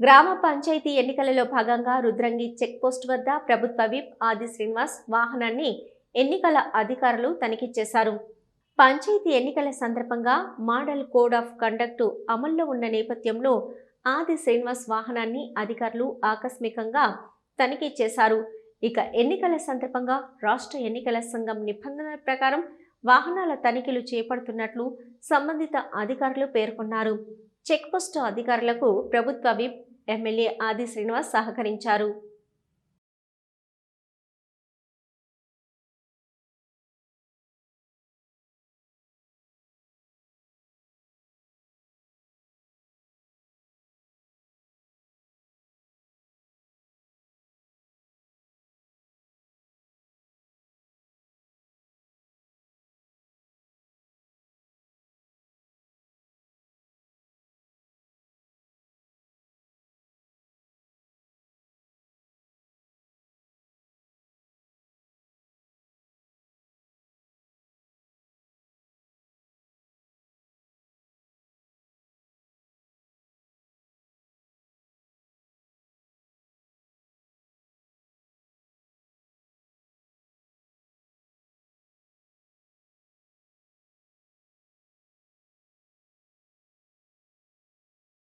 గ్రామ పంచాయతీ ఎన్నికలలో భాగంగా రుద్రంగి చెక్పోస్ట్ వద్ద ప్రభుత్వ విప్ ఆది శ్రీనివాస్ వాహనాన్ని ఎన్నికల అధికారులు తనిఖీ చేశారు. పంచాయతీ ఎన్నికల సందర్భంగా మోడల్ కోడ్ ఆఫ్ కండక్ట్ అమల్లో ఉన్న నేపథ్యంలో ఆది శ్రీనివాస్ వాహనాన్ని అధికారులు ఆకస్మికంగా తనిఖీ చేశారు. ఇక ఎన్నికల సందర్భంగా రాష్ట్ర ఎన్నికల సంఘం నిబంధనల ప్రకారం వాహనాల తనిఖీలు చేపడుతున్నట్లు సంబంధిత అధికారులు పేర్కొన్నారు. చెక్పోస్ట్ అధికారులకు ప్రభుత్వ విప్ ఎమ్మెల్యే ఆది శ్రీనివాస్ సహకరించారు.